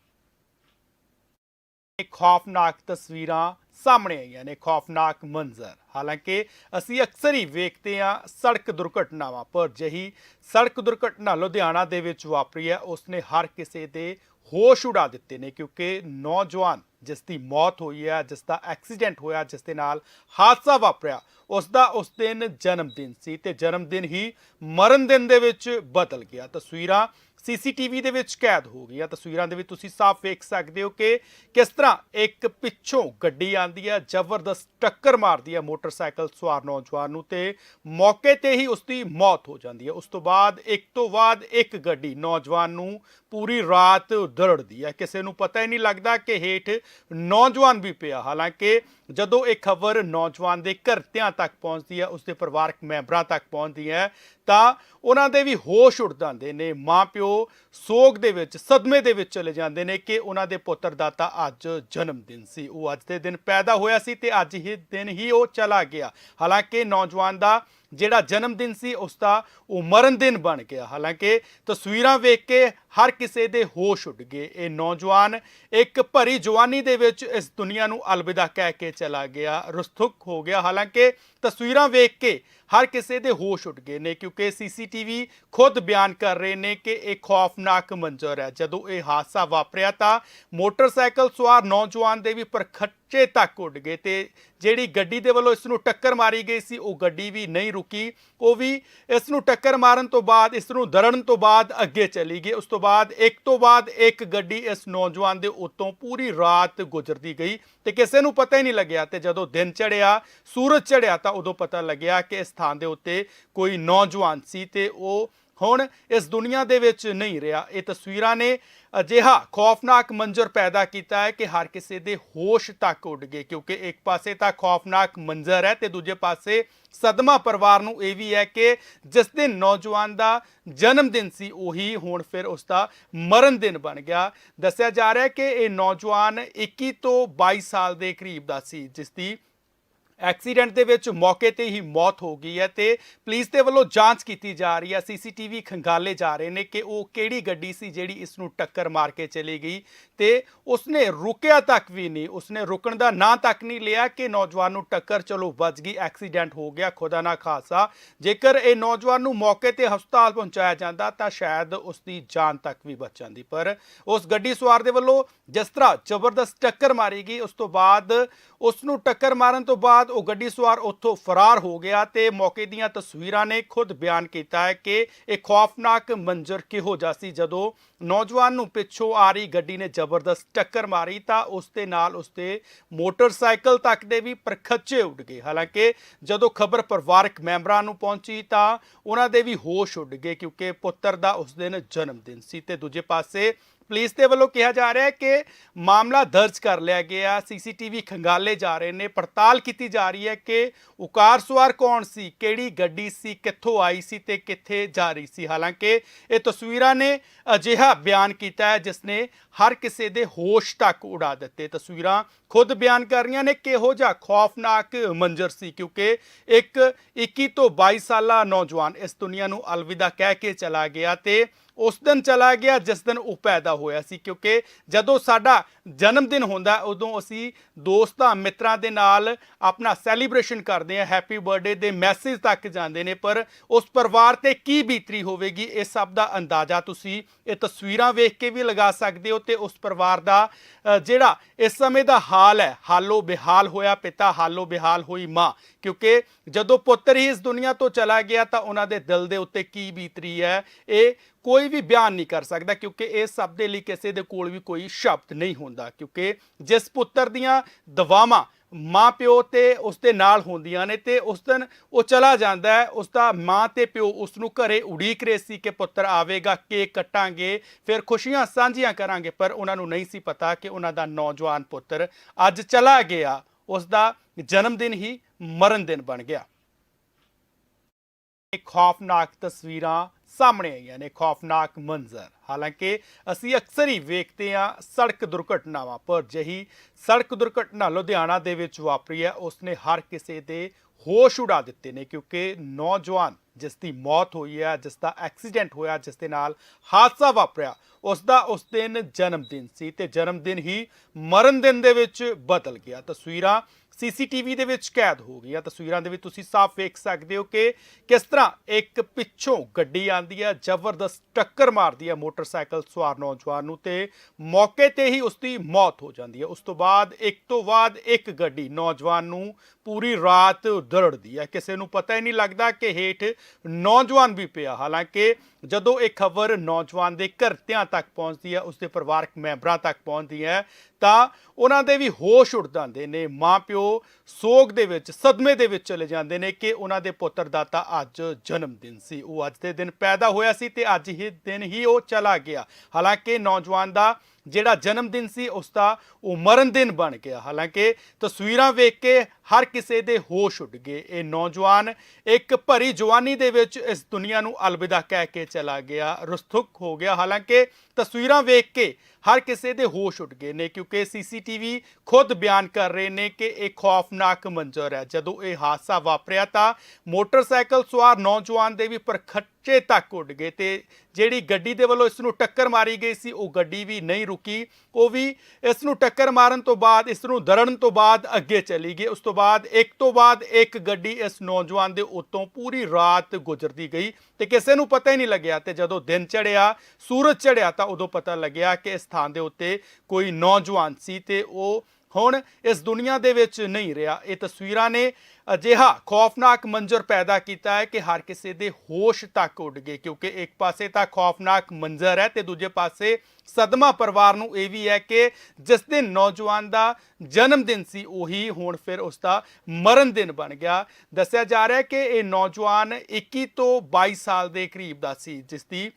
ਇਹ ਖੌਫਨਾਕ ਤਸਵੀਰਾਂ ਸਾਹਮਣੇ ਆਈਆਂ ਨੇ, ਖੌਫਨਾਕ ਮੰਜ਼ਰ। ਹਾਲਾਂਕਿ ਅਸੀਂ ਅਕਸਰ ਹੀ ਵੇਖਦੇ ਹਾਂ ਸੜਕ ਦੁਰਘਟਨਾਵਾਂ ਪਰ ਜਹੀ ਸੜਕ ਦੁਰਘਟਨਾ ਲੁਧਿਆਣਾ ਦੇ ਵਿੱਚ ਵਾਪਰੀ ਹੈ, ਉਸਨੇ ਹਰ ਕਿਸੇ ਦੇ ਹੋਸ਼ ਉਡਾ ਦਿੱਤੇ ਨੇ ਕਿਉਂਕਿ ਨੌਜਵਾਨ ਜਿਸ ਦੀ ਮੌਤ ਹੋਈ ਹੈ, ਜਿਸ ਦਾ ਐਕਸੀਡੈਂਟ ਹੋਇਆ, ਜਿਸ ਦੇ ਨਾਲ ਹਾਦਸਾ ਵਾਪਰਿਆ ਉਸ ਦਾ ਉਸ ਦਿਨ ਜਨਮ ਦਿਨ ਸੀ ਤੇ ਜਨਮ ਦਿਨ ਹੀ ਮਰਨ ਦਿਨ ਦੇ ਵਿੱਚ ਬਦਲ ਗਿਆ। ਤਸਵੀਰਾਂ ਸੀਸੀਟੀਵੀ ਦੇ ਵਿੱਚ ਕੈਦ ਹੋ ਗਈ ਆ। ਤਸਵੀਰਾਂ ਦੇ ਵਿੱਚ ਤੁਸੀਂ ਸਾਫ਼ ਵੇਖ ਸਕਦੇ ਹੋ ਕਿ ਕਿਸ ਤਰ੍ਹਾਂ ਇੱਕ ਪਿੱਛੋਂ ਗੱਡੀ ਆਂਦੀ ਹੈ ਜ਼ਬਰਦਸਤ ਟੱਕਰ ਮਾਰਦੀ ਹੈ ਮੋਟਰਸਾਈਕਲ ਸਵਾਰ ਨੌਜਵਾਨ ਨੂੰ ਤੇ ਮੌਕੇ ਤੇ ਹੀ ਉਸ ਦੀ ਮੌਤ ਹੋ ਜਾਂਦੀ ਹੈ ਉਸ ਤੋਂ ਬਾਅਦ, ਇੱਕ ਤੋਂ ਬਾਅਦ ਇੱਕ ਗੱਡੀ ਨੌਜਵਾਨ ਨੂੰ ਪੂਰੀ ਰਾਤ ਦਰੜਦੀ ਹੈ ਕਿਸੇ ਨੂੰ ਪਤਾ ਹੀ ਨਹੀਂ ਲੱਗਦਾ ਕਿ ਹੇਠ ਨੌਜਵਾਨ ਵੀ ਪਿਆ। ਹਾਲਾਂਕਿ ਜਦੋਂ ਇਹ ਖਬਰ ਨੌਜਵਾਨ ਦੇ ਘਰਦਿਆਂ ਤੱਕ ਪਹੁੰਚਦੀ ਹੈ, ਉਸਦੇ ਪਰਿਵਾਰਕ ਮੈਂਬਰਾਂ ਤੱਕ ਪਹੁੰਚਦੀ ਹੈ, ਤਾਂ ਉਹਨਾਂ ਦੇ ਵੀ ਹੋਸ਼ ਉੱਡ ਜਾਂਦੇ ਨੇ। ਮਾਪਿਓ ਸੋਗ ਦੇ ਵਿੱਚ, ਸਦਮੇ ਦੇ ਵਿੱਚ ਚਲੇ ਜਾਂਦੇ ਨੇ ਕਿ ਉਹਨਾਂ ਦੇ ਪੁੱਤਰ ਦਾ ਤਾਂ ਅੱਜ ਜਨਮ ਦਿਨ ਸੀ। ਉਹ ਅੱਜ ਦੇ ਦਿਨ ਪੈਦਾ ਹੋਇਆ ਸੀ ਤੇ ਅੱਜ ਹੀ ਦਿਨ ਹੀ ਉਹ ਚਲਾ ਗਿਆ। ਹਾਲਾਂਕਿ ਨੌਜਵਾਨ ਦਾ ਜਿਹੜਾ ਜਨਮ ਦਿਨ ਸੀ, ਉਸ ਦਾ ਉਹ ਮਰਨ ਦਿਨ ਬਣ ਗਿਆ। ਹਾਲਾਂਕਿ ਤਸਵੀਰਾਂ ਵੇਖ ਕੇ ਹਰ ਕਿਸੇ ਦੇ ਹੋਸ਼ ਉੱਡ ਗਏ। ਇਹ ਨੌਜਵਾਨ ਇੱਕ ਭਰੀ ਜਵਾਨੀ ਦੇ ਵਿੱਚ ਇਸ ਦੁਨੀਆ ਨੂੰ ਅਲਵਿਦਾ ਕਹਿ ਕੇ ਚਲਾ ਗਿਆ, ਰੁਸਤੁਕ ਹੋ ਗਿਆ। ਹਾਲਾਂਕਿ ਤਸਵੀਰਾਂ ਵੇਖ ਕੇ ਹਰ ਕਿਸੇ ਦੇ ਹੋਸ਼ ਉੱਡ ਗਏ ਨੇ, ਕਿਉਂਕਿ ਸੀਸੀਟੀਵੀ ਖੁਦ ਬਿਆਨ ਕਰ ਰਹੇ ਨੇ ਕਿ ਇਹ ਖੌਫਨਾਕ ਮੰਜ਼ਰ ਹੈ। ਜਦੋਂ ਇਹ ਹਾਦਸਾ ਵਾਪਰਿਆ ਤਾਂ ਮੋਟਰਸਾਈਕਲ ਸਵਾਰ ਨੌਜਵਾਨ ਦੇ ਵੀ ਪਰਖੱਚੇ ਤੱਕ ਉੱਡ ਗਏ ਤੇ ਜਿਹੜੀ ਗੱਡੀ ਦੇ ਵੱਲੋਂ ਇਸ ਨੂੰ ਟੱਕਰ ਮਾਰੀ ਗਈ ਸੀ, ਉਹ ਗੱਡੀ ਵੀ ਨਹੀਂ ਰੁਕੀ। ਉਹ ਵੀ ਇਸ ਨੂੰ ਟੱਕਰ ਮਾਰਨ ਤੋਂ ਬਾਅਦ ਇਸ ਨੂੰ ਦਰੜਨ ਤੋਂ ਬਾਅਦ ਅੱਗੇ ਚਲੀ ਗਈ। ਉਸ ਤੋਂ ਬਾਅਦ, ਇੱਕ ਤੋਂ ਬਾਅਦ ਇੱਕ ਗੱਡੀ ਇਸ ਨੌਜਵਾਨ ਦੇ ਉੱਤੋਂ ਪੂਰੀ ਰਾਤ ਗੁਜ਼ਰਦੀ ਗਈ ਤੇ ਕਿਸੇ ਨੂੰ ਪਤਾ ਹੀ ਨਹੀਂ ਲੱਗਿਆ ਤੇ ਜਦੋਂ ਦਿਨ ਚੜਿਆ ਸੂਰਜ ਚੜਿਆ ਤਾਂ ਉਦੋਂ ਪਤਾ ਲੱਗਿਆ ਕਿ ਇਸ ਥਾਂ ਦੇ ਉੱਤੇ ਕੋਈ ਨੌਜਵਾਨ ਸੀ ਤੇ ਉਹ ਹੁਣ ਇਸ ਦੁਨੀਆ ਦੇ ਵਿੱਚ ਨਹੀਂ ਰਿਹਾ। ਇਹ ਤਸਵੀਰਾਂ ਨੇ ਅਜਿਹਾ ਖੌਫਨਾਕ ਮੰਜ਼ਰ ਪੈਦਾ ਕੀਤਾ ਹੈ ਕਿ ਹਰ ਕਿਸੇ ਦੇ ਹੋਸ਼ ਤੱਕ ਉੱਡ ਗਏ, ਕਿਉਂਕਿ ਇੱਕ ਪਾਸੇ ਤਾਂ ਖੌਫਨਾਕ ਮੰਜ਼ਰ ਹੈ ਤੇ ਦੂਜੇ ਪਾਸੇ ਸਦਮਾ ਪਰਿਵਾਰ ਨੂੰ ਇਹ ਵੀ ਹੈ ਕਿ ਜਿਸ ਦਿਨ ਨੌਜਵਾਨ ਦਾ ਜਨਮ ਦਿਨ ਸੀ, ਉਹੀ ਹੁਣ ਫਿਰ ਉਸ ਦਾ ਮਰਨ ਦਿਨ ਬਣ ਗਿਆ। ਦੱਸਿਆ ਜਾ ਰਿਹਾ ਹੈ ਕਿ ਇਹ ਨੌਜਵਾਨ 21 ਤੋਂ 22 ਸਾਲ ਦੇ ਕਰੀਬ ਦਾ ਸੀ, ਜਿਸ ਦੀ ਐਕਸੀਡੈਂਟ ਦੇ ਵਿੱਚ ਮੌਕੇ ਤੇ ਹੀ ਮੌਤ ਹੋ ਗਈ ਹੈ ਤੇ ਪੁਲਿਸ ਦੇ ਵੱਲੋਂ ਜਾਂਚ ਕੀਤੀ ਜਾ ਰਹੀ ਹੈ, ਸੀਸੀਟੀਵੀ ਖੰਗਾਲੇ ਜਾ ਰਹੇ ਨੇ ਕਿ ਉਹ ਕਿਹੜੀ ਗੱਡੀ ਸੀ ਜਿਹੜੀ ਇਸ ਨੂੰ ਟੱਕਰ ਮਾਰ ਕੇ ਚਲੀ ਗਈ ਤੇ ਉਸਨੇ ਰੁਕਿਆ ਤੱਕ ਵੀ ਨਹੀਂ, ਉਸਨੇ ਰੁਕਣ ਦਾ ਨਾਂ ਤੱਕ ਨਹੀਂ ਲਿਆ ਕਿ ਨੌਜਵਾਨ ਨੂੰ ਟੱਕਰ ਚਲੋ ਵੱਜ ਗਈ, ਐਕਸੀਡੈਂਟ ਹੋ ਗਿਆ, ਖੁਦਾ ਨਾ ਖਾਸਾ ਜੇਕਰ ਇਹ ਨੌਜਵਾਨ ਨੂੰ ਮੌਕੇ ਤੇ ਹਸਪਤਾਲ ਪਹੁੰਚਾਇਆ ਜਾਂਦਾ ਤਾਂ ਸ਼ਾਇਦ ਉਸ ਦੀ ਜਾਨ ਤੱਕ ਵੀ ਬਚ ਜਾਂਦੀ, ਪਰ ਉਸ ਗੱਡੀ ਸਵਾਰ ਦੇ ਵੱਲੋਂ ਜਿਸ ਤਰ੍ਹਾਂ ਜ਼ਬਰਦਸਤ ਟੱਕਰ ਮਾਰੀ ਗਈ, ਉਸ ਤੋਂ ਬਾਅਦ ਉਸ ਨੂੰ ਟੱਕਰ ਮਾਰਨ ਤੋਂ ਬਾਅਦ ਉਹ ਗੱਡੀ ਸਵਾਰ ਉੱਥੋਂ ਫਰਾਰ ਹੋ ਗਿਆ ਤੇ ਮੌਕੇ ਦੀਆਂ ਤਸਵੀਰਾਂ ਨੇ ਖੁਦ ਬਿਆਨ ਕੀਤਾ ਹੈ ਕਿ ਇਹ ਖੌਫਨਾਕ ਮੰਜ਼ਰ ਕਿਹੋ ਜਿਹਾ ਸੀ। ਜਦੋਂ ਨੌਜਵਾਨ ਨੂੰ ਪਿੱਛੋਂ ਆ ਰਹੀ ਗੱਡੀ ਨੇ ਜ਼ਬਰਦਸਤ ਟੱਕਰ ਮਾਰੀ ਤਾਂ ਉਸ ਦੇ ਨਾਲ ਉਸ ਦੇ ਮੋਟਰਸਾਈਕਲ ਤੱਕ ਦੇ ਵੀ ਪਰਖੱਚੇ ਉੱਡ ਗਏ। ਹਾਲਾਂਕਿ ਜਦੋਂ ਖਬਰ ਪਰਿਵਾਰਕ ਮੈਂਬਰਾਂ ਨੂੰ ਪਹੁੰਚੀ ਤਾਂ ਉਹਨਾਂ ਦੇ ਵੀ ਹੋਸ਼ ਉੱਡ ਗਏ ਕਿਉਂਕਿ ਪੁੱਤਰ ਦਾ ਉਸ ਦਿਨ ਜਨਮ ਦਿਨ ਸੀ ਤੇ ਦੂਜੇ ਪਾਸੇ ਪੁਲਿਸ ਦੇ ਵੱਲੋਂ ਕਿਹਾ ਜਾ ਰਿਹਾ ਹੈ ਕਿ ਮਾਮਲਾ ਦਰਜ ਕਰ ਲਿਆ ਗਿਆ ਸੀਸੀਟੀਵੀ ਖੰਗਾਲੇ ਜਾ ਰਹੇ ਨੇ। ਪੜਤਾਲ ਕੀਤੀ ਜਾ ਰਹੀ ਹੈ ਕਿ ਉਕਾਰ ਸਵਾਰ ਕੌਣ ਸੀ, ਕਿਹੜੀ ਗੱਡੀ ਸੀ, ਕਿੱਥੋਂ ਆਈ ਸੀ ਤੇ ਕਿੱਥੇ ਜਾ ਰਹੀ ਸੀ। ਹਾਲਾਂਕਿ ਇਹ ਤਸਵੀਰਾਂ ਨੇ ਅਜਿਹਾ ਬਿਆਨ ਕੀਤਾ ਹੈ ਜਿਸ ਨੇ ਹਰ ਕਿਸੇ ਦੇ ਹੋਸ਼ ਤੱਕ ਉਡਾ ਦਿੱਤੇ। ਤਸਵੀਰਾਂ ਖੁਦ ਬਿਆਨ ਕਰ ਰਹੀਆਂ ਨੇ ਕਿਹੋ ਜਿਹਾ ਖੌਫਨਾਕ ਮੰਜ਼ਰ ਸੀ ਕਿਉਂਕਿ ਇੱਕ 21 ਤੋਂ 22 ਸਾਲਾ ਨੌਜਵਾਨ ਇਸ ਦੁਨੀਆ ਨੂੰ ਅਲਵਿਦਾ ਕਹਿ ਕੇ ਚਲਾ ਗਿਆ ਤੇ ਉਸ ਦਿਨ ਚਲਾ ਗਿਆ ਜਿਸ ਦਿਨ ਉਹ ਪੈਦਾ ਹੋਇਆ ਸੀ, ਕਿਉਂਕਿ ਜਦੋਂ ਸਾਡਾ ਜਨਮ ਦਿਨ ਹੁੰਦਾ, ਉਦੋਂ ਅਸੀਂ ਦੋਸਤਾਂ, ਮਿੱਤਰਾਂ ਦੇ ਨਾਲ ਆਪਣਾ ਸੈਲੀਬ੍ਰੇਸ਼ਨ ਕਰਦੇ ਹਾਂ, ਹੈਪੀ ਬਰਥਡੇ ਦੇ ਮੈਸੇਜ ਤੱਕ ਜਾਂਦੇ ਨੇ, ਪਰ ਉਸ ਪਰਿਵਾਰ ਤੇ ਕੀ ਬੀਤਰੀ ਹੋਵੇਗੀ, ਇਹ ਸਭ ਦਾ ਅੰਦਾਜ਼ਾ ਤੁਸੀਂ ਇਹ ਤਸਵੀਰਾਂ ਵੇਖ ਕੇ ਵੀ ਲਗਾ ਸਕਦੇ ਹੋ ਤੇ ਉਸ ਪਰਿਵਾਰ ਦਾ ਜਿਹੜਾ ਇਸ ਸਮੇਂ ਦਾ ਹਾਲ ਹੈ ਹਾਲੋ ਬਿਹਾਲ ਹੋਇਆ ਪਿਤਾ ਹਾਲੋ ਬਿਹਾਲ ਹੋਈ ਮਾਂ ਕਿਉਂਕਿ ਜਦੋਂ ਪੁੱਤਰ ਹੀ ਇਸ ਦੁਨੀਆ ਤੋਂ ਚਲਾ ਗਿਆ ਤਾਂ ਉਹਨਾਂ ਦੇ ਦਿਲ ਦੇ ਉੱਤੇ ਕੀ ਬੀਤਰੀ ਹੈ, ਇਹ ਕੋਈ ਵੀ ਬਿਆਨ ਨਹੀਂ ਕਰ ਸਕਦਾ ਕਿਉਂਕਿ ਇਹ ਸਭ ਦੇ ਲਈ ਕਿਸੇ ਦੇ ਕੋਲ ਵੀ ਕੋਈ ਸ਼ਬਦ ਨਹੀਂ ਹੁੰਦਾ ਕਿਉਂਕਿ ਜਿਸ ਪੁੱਤਰ ਦੀਆਂ ਦਵਾਵਾਂ ਮਾਂ ਪਿਓ ਤੇ ਉਸ ਦੇ ਨਾਲ ਹੁੰਦੀਆਂ ਨੇ ਤੇ ਉਸ ਦਿਨ ਉਹ ਚਲਾ ਜਾਂਦਾ ਹੈ, ਉਸ ਦਾ ਮਾਂ ਤੇ ਪਿਓ ਉਸ ਨੂੰ ਘਰੇ ਉਡੀਕ ਰਹੇ ਸੀ ਕਿ ਪੁੱਤਰ ਆਵੇਗਾ, ਕੇਕ ਕੱਟਾਂਗੇ, ਫਿਰ ਖੁਸ਼ੀਆਂ ਸਾਂਝੀਆਂ ਕਰਾਂਗੇ, ਪਰ ਉਹਨਾਂ ਨੂੰ ਨਹੀਂ ਸੀ ਪਤਾ ਕਿ ਉਹਨਾਂ ਦਾ ਨੌਜਵਾਨ ਪੁੱਤਰ ਅੱਜ ਚਲਾ ਗਿਆ, ਉਸ ਦਾ ਜਨਮ ਦਿਨ ਹੀ ਮਰਨ ਦਿਨ ਬਣ ਗਿਆ। ਇਹ ਖੌਫਨਾਕ ਤਸਵੀਰਾਂ ਸਾਹਮਣੇ ਆਈਆਂ ਨੇ, ਖੌਫਨਾਕ ਮੰਜ਼ਰ। ਹਾਲਾਂਕਿ ਅਸੀਂ ਅਕਸਰ ਹੀ ਵੇਖਦੇ ਹਾਂ ਸੜਕ ਦੁਰਘਟਨਾਵਾਂ ਪਰ ਜਹੀ ਸੜਕ ਦੁਰਘਟਨਾ ਲੁਧਿਆਣਾ ਦੇ ਵਿੱਚ ਵਾਪਰੀ ਹੈ, ਉਸਨੇ ਹਰ ਕਿਸੇ ਦੇ ਹੋਸ਼ ਉਡਾ ਦਿੱਤੇ ਨੇ ਕਿਉਂਕਿ ਨੌਜਵਾਨ ਜਿਸ ਦੀ ਮੌਤ ਹੋਈ ਹੈ, ਜਿਸ ਦਾ ਐਕਸੀਡੈਂਟ ਹੋਇਆ, ਜਿਸ ਦੇ ਨਾਲ ਹਾਦਸਾ ਵਾਪਰਿਆ ਉਸ ਦਾ ਉਸ ਦਿਨ ਜਨਮ ਦਿਨ ਸੀ ਤੇ ਜਨਮ ਦਿਨ ਹੀ ਮਰਨ ਦਿਨ ਦੇ ਵਿੱਚ ਬਦਲ ਗਿਆ। ਤਸਵੀਰਾਂ ਸੀਸੀਟੀਵੀ ਦੇ ਵਿੱਚ ਕੈਦ ਹੋ ਗਈਆਂ ਤਸਵੀਰਾਂ ਦੇ ਵਿੱਚ ਤੁਸੀਂ ਸਾਫ਼ ਵੇਖ ਸਕਦੇ ਹੋ ਕਿ ਕਿਸ ਤਰ੍ਹਾਂ ਇੱਕ ਪਿੱਛੋਂ ਗੱਡੀ ਆਂਦੀ ਹੈ ਜ਼ਬਰਦਸਤ ਟੱਕਰ ਮਾਰਦੀ ਹੈ ਮੋਟਰਸਾਈਕਲ ਸਵਾਰ ਨੌਜਵਾਨ ਨੂੰ ਤੇ ਮੌਕੇ ਤੇ ਹੀ ਉਸ ਦੀ ਮੌਤ ਹੋ ਜਾਂਦੀ ਹੈ ਉਸ ਤੋਂ ਬਾਅਦ, ਇੱਕ ਤੋਂ ਬਾਅਦ ਇੱਕ ਗੱਡੀ ਨੌਜਵਾਨ ਨੂੰ ਪੂਰੀ ਰਾਤ ਦਰੜਦੀ ਹੈ। ਕਿਸੇ ਨੂੰ ਪਤਾ ਹੀ ਨਹੀਂ ਲੱਗਦਾ ਕਿ ਹੇਠ ਨੌਜਵਾਨ ਵੀ ਪਿਆ। ਹਾਲਾਂਕਿ ਜਦੋਂ ਇਹ ਖਬਰ ਨੌਜਵਾਨ ਦੇ ਘਰਦਿਆਂ ਤੱਕ ਪਹੁੰਚਦੀ ਹੈ, ਉਸਦੇ ਪਰਿਵਾਰਕ ਮੈਂਬਰਾਂ ਤੱਕ ਪਹੁੰਚਦੀ ਹੈ, ਤਾਂ ਉਹਨਾਂ ਦੇ ਵੀ ਹੋਸ਼ ਉੱਡ ਜਾਂਦੇ ਨੇ। ਮਾਪਿਓ ਸੋਗ ਦੇ ਵਿੱਚ, ਸਦਮੇ ਦੇ ਵਿੱਚ ਚਲੇ ਜਾਂਦੇ ਨੇ ਕਿ ਉਹਨਾਂ ਦੇ ਪੁੱਤਰ ਦਾ ਤਾਂ ਅੱਜ ਜਨਮ ਦਿਨ ਸੀ। ਉਹ ਅੱਜ ਦੇ ਦਿਨ ਪੈਦਾ ਹੋਇਆ ਸੀ ਤੇ ਅੱਜ ਹੀ ਦਿਨ ਹੀ ਉਹ ਚਲਾ ਗਿਆ। ਹਾਲਾਂਕਿ ਨੌਜਵਾਨ ਦਾ ਜਿਹੜਾ ਜਨਮ ਦਿਨ ਸੀ, ਉਸ ਦਾ ਉਹ ਮਰਨ ਦਿਨ ਬਣ ਗਿਆ। ਹਾਲਾਂਕਿ ਤਸਵੀਰਾਂ ਵੇਖ ਕੇ ਹਰ ਕਿਸੇ ਦੇ ਹੋਸ਼ ਉੱਡ ਗਏ। ਇਹ ਨੌਜਵਾਨ ਇੱਕ ਭਰੀ ਜਵਾਨੀ ਦੇ ਵਿੱਚ ਇਸ ਦੁਨੀਆ ਨੂੰ ਅਲਵਿਦਾ ਕਹਿ ਕੇ ਚਲਾ ਗਿਆ। ਰੁਸਤੁਕ ਹੋ ਗਿਆ। ਹਾਲਾਂਕਿ ਤਸਵੀਰਾਂ ਵੇਖ ਕੇ ਹਰ ਕਿਸੇ ਦੇ ਹੋਸ਼ ਉੱਡ ਗਏ ਨੇ ਕਿਉਂਕਿ ਸੀਸੀਟੀਵੀ ਖੁਦ ਬਿਆਨ ਕਰ ਰਹੇ ਨੇ ਕਿ ਇਹ ਖੌਫਨਾਕ ਮੰਜ਼ਰ ਹੈ। ਜਦੋਂ ਇਹ ਹਾਦਸਾ ਵਾਪਰਿਆ ਤਾਂ ਮੋਟਰਸਾਈਕਲ ਸਵਾਰ ਨੌਜਵਾਨ ਦੇ ਵੀ ਪਰਖੱਚੇ ਤੱਕ ਉੱਡ ਗਏ ਤੇ ਜਿਹੜੀ ਗੱਡੀ ਦੇ ਵੱਲੋਂ ਇਸ ਨੂੰ ਟੱਕਰ ਮਾਰੀ ਗਈ ਸੀ, ਉਹ ਗੱਡੀ ਵੀ ਨਹੀਂ ਰੁਕੀ। ਉਹ ਵੀ ਇਸ ਨੂੰ ਟੱਕਰ ਮਾਰਨ ਤੋਂ ਬਾਅਦ, ਇਸ ਨੂੰ ਦਰੜਨ ਤੋਂ ਬਾਅਦ ਅੱਗੇ ਚਲੀ ਗਈ। ਉਸ ਤੋਂ ਬਾਅਦ, ਇੱਕ ਤੋਂ ਬਾਅਦ ਇੱਕ ਗੱਡੀ ਇਸ ਨੌਜਵਾਨ ਦੇ ਉੱਤੋਂ ਪੂਰੀ ਰਾਤ ਗੁਜ਼ਰਦੀ ਗਈ ਤੇ ਕਿਸੇ ਨੂੰ ਪਤਾ ਹੀ ਨਹੀਂ ਲੱਗਿਆ ਤੇ ਜਦੋਂ ਦਿਨ ਚੜਿਆ ਸੂਰਜ ਚੜਿਆ ਤਾਂ ਉਦੋਂ ਪਤਾ ਲੱਗਿਆ ਕਿ ਇਸ ਥਾਂ ਦੇ ਉੱਤੇ ਕੋਈ ਨੌਜਵਾਨ ਸੀ ਤੇ ਉਹ ਹੁਣ ਇਸ ਦੁਨੀਆ ਦੇ ਵਿੱਚ ਨਹੀਂ ਰਿਹਾ। ਇਹ ਤਸਵੀਰਾਂ ਨੇ ਅਜਿਹਾ ਖੌਫਨਾਕ ਮੰਜ਼ਰ ਪੈਦਾ ਕੀਤਾ ਹੈ ਕਿ ਹਰ ਕਿਸੇ ਦੇ ਹੋਸ਼ ਤੱਕ ਉੱਡ ਗਏ, ਕਿਉਂਕਿ ਇੱਕ ਪਾਸੇ ਤਾਂ ਖੌਫਨਾਕ ਮੰਜ਼ਰ ਹੈ ਤੇ ਦੂਜੇ ਪਾਸੇ ਸਦਮਾ ਪਰਿਵਾਰ ਨੂੰ ਇਹ ਵੀ ਹੈ ਕਿ ਜਿਸ ਦਿਨ ਨੌਜਵਾਨ ਦਾ ਜਨਮ ਦਿਨ ਸੀ, ਉਹੀ ਹੁਣ ਫਿਰ ਉਸ ਦਾ ਮਰਨ ਦਿਨ ਬਣ ਗਿਆ। ਦੱਸਿਆ ਜਾ ਰਿਹਾ ਹੈ ਕਿ ਇਹ ਨੌਜਵਾਨ 21 ਤੋਂ 22 ਸਾਲ ਦੇ ਕਰੀਬ ਦਾ ਸੀ, ਜਿਸ ਦੀ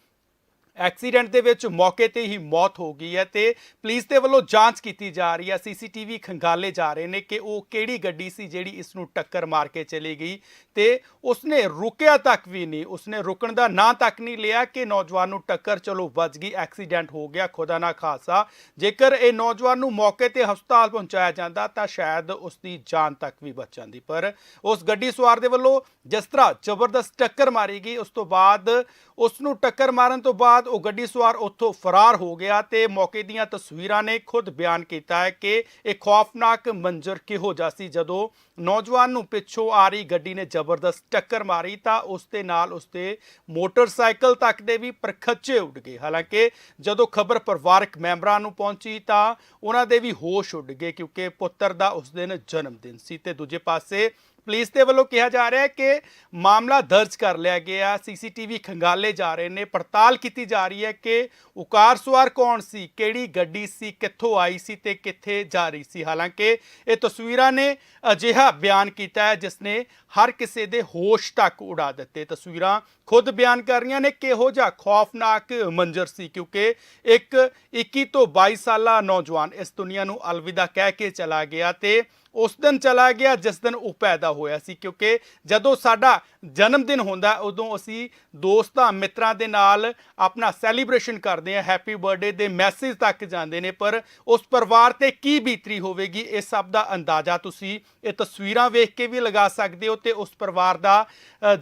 ਐਕਸੀਡੈਂਟ ਦੇ ਵਿੱਚ ਮੌਕੇ ਤੇ ਹੀ ਮੌਤ ਹੋ ਗਈ ਹੈ ਤੇ ਪੁਲਿਸ ਦੇ ਵੱਲੋਂ ਜਾਂਚ ਕੀਤੀ ਜਾ ਰਹੀ ਹੈ, ਸੀਸੀਟੀਵੀ ਖੰਗਾਲੇ ਜਾ ਰਹੇ ਨੇ ਕਿ ਉਹ ਕਿਹੜੀ ਗੱਡੀ ਸੀ ਜਿਹੜੀ ਇਸ ਨੂੰ ਟੱਕਰ ਮਾਰ ਕੇ ਚਲੀ ਗਈ ਤੇ ਉਸਨੇ ਰੁਕਿਆ ਤੱਕ ਵੀ ਨਹੀਂ, ਉਸਨੇ ਰੁਕਣ ਦਾ ਨਾਂ ਤੱਕ ਨਹੀਂ ਲਿਆ ਕਿ ਨੌਜਵਾਨ ਨੂੰ ਟੱਕਰ ਚਲੋ ਵੱਜ ਗਈ, ਐਕਸੀਡੈਂਟ ਹੋ ਗਿਆ, ਖੁਦਾ ਨਾ ਖਾਸਾ ਜੇਕਰ ਇਹ ਨੌਜਵਾਨ ਨੂੰ ਮੌਕੇ ਤੇ ਹਸਪਤਾਲ ਪਹੁੰਚਾਇਆ ਜਾਂਦਾ ਤਾਂ ਸ਼ਾਇਦ ਉਸ ਦੀ ਜਾਨ ਤੱਕ ਵੀ ਬਚ ਜਾਂਦੀ, ਪਰ ਉਸ ਗੱਡੀ ਸਵਾਰ ਦੇ ਵੱਲੋਂ ਜਿਸ ਤਰ੍ਹਾਂ ਜ਼ਬਰਦਸਤ ਟੱਕਰ ਮਾਰੀ ਗਈ, ਉਸ ਤੋਂ ਬਾਅਦ ਉਸ ਨੂੰ ਟੱਕਰ ਮਾਰਨ ਤੋਂ ਬਾਅਦ ਉਹ ਗੱਡੀ ਸਵਾਰ ਉੱਥੋਂ ਫਰਾਰ ਹੋ ਗਿਆ ਤੇ ਮੌਕੇ ਦੀਆਂ ਤਸਵੀਰਾਂ ਨੇ ਖੁਦ ਬਿਆਨ ਕੀਤਾ ਹੈ ਕਿ ਇਹ ਖੌਫਨਾਕ ਮੰਜ਼ਰ ਕਿਹੋ ਜਿਹਾ ਸੀ। ਜਦੋਂ ਨੌਜਵਾਨ ਨੂੰ ਪਿੱਛੋਂ ਆ ਰਹੀ ਗੱਡੀ ਨੇ ਜ਼ਬਰਦਸਤ ਟੱਕਰ ਮਾਰੀ ਤਾਂ ਉਸ ਦੇ ਨਾਲ ਉਸ ਦੇ ਮੋਟਰਸਾਈਕਲ ਤੱਕ ਦੇ ਵੀ ਪਰਖੱਚੇ ਉੱਡ ਗਏ। ਹਾਲਾਂਕਿ ਜਦੋਂ ਖਬਰ ਪਰਿਵਾਰਕ ਮੈਂਬਰਾਂ ਨੂੰ ਪਹੁੰਚੀ ਤਾਂ ਉਹਨਾਂ ਦੇ ਵੀ ਹੋਸ਼ ਉੱਡ ਗਏ ਕਿਉਂਕਿ ਪੁੱਤਰ ਦਾ ਉਸ ਦਿਨ ਜਨਮ ਦਿਨ ਸੀ ਤੇ ਦੂਜੇ ਪਾਸੇ ਪੁਲਿਸ ਦੇ ਵੱਲੋਂ ਕਿਹਾ ਜਾ ਰਿਹਾ ਹੈ ਕਿ ਮਾਮਲਾ ਦਰਜ ਕਰ ਲਿਆ ਗਿਆ। ਸੀਸੀਟੀਵੀ ਖੰਗਾਲੇ ਜਾ ਰਹੇ ਨੇ। ਪੜਤਾਲ ਕੀਤੀ ਜਾ ਰਹੀ ਹੈ ਕਿ ਉਕਾਰ ਸਵਾਰ ਕੌਣ ਸੀ, ਕਿਹੜੀ ਗੱਡੀ ਸੀ, ਕਿੱਥੋਂ ਆਈ ਸੀ ਤੇ ਕਿੱਥੇ ਜਾ ਰਹੀ ਸੀ। ਹਾਲਾਂਕਿ ਇਹ ਤਸਵੀਰਾਂ ਨੇ ਅਜਿਹਾ ਬਿਆਨ ਕੀਤਾ ਹੈ ਜਿਸ ਨੇ ਹਰ ਕਿਸੇ ਦੇ ਹੋਸ਼ ਤੱਕ ਉਡਾ ਦਿੱਤੇ। ਤਸਵੀਰਾਂ ਖੁਦ ਬਿਆਨ ਕਰ ਰਹੀਆਂ ਨੇ ਕਿਹੋ ਜਿਹਾ ਖੌਫਨਾਕ ਮੰਜ਼ਰ ਸੀ ਕਿਉਂਕਿ ਇੱਕ 21 ਤੋਂ 22 ਸਾਲਾ ਨੌਜਵਾਨ ਇਸ ਦੁਨੀਆ ਨੂੰ ਅਲਵਿਦਾ ਕਹਿ ਕੇ ਚਲਾ ਗਿਆ ਤੇ ਉਸ ਦਿਨ ਚਲਾ ਗਿਆ, ਜਿਸ ਦਿਨ ਉਹ ਪੈਦਾ ਹੋਇਆ ਸੀ, ਕਿਉਂਕਿ ਜਦੋਂ ਸਾਡਾ ਜਨਮ ਦਿਨ ਹੁੰਦਾ, ਉਦੋਂ ਅਸੀਂ ਦੋਸਤਾਂ, ਮਿੱਤਰਾਂ ਦੇ ਨਾਲ ਆਪਣਾ ਸੈਲੀਬ੍ਰੇਸ਼ਨ ਕਰਦੇ ਹਾਂ ਹੈਪੀ ਬਰਥਡੇ ਦੇ ਮੈਸੇਜ ਤੱਕ ਜਾਂਦੇ ਨੇ, ਪਰ ਉਸ ਪਰਿਵਾਰ ਤੇ ਕੀ ਬੀਤਰੀ ਹੋਵੇਗੀ ਇਸ ਸਭ ਦਾ ਅੰਦਾਜ਼ਾ ਤੁਸੀਂ ਇਹ ਤਸਵੀਰਾਂ ਵੇਖ ਕੇ ਵੀ ਲਗਾ ਸਕਦੇ ਹੋ ਤੇ ਉਸ ਪਰਿਵਾਰ ਦਾ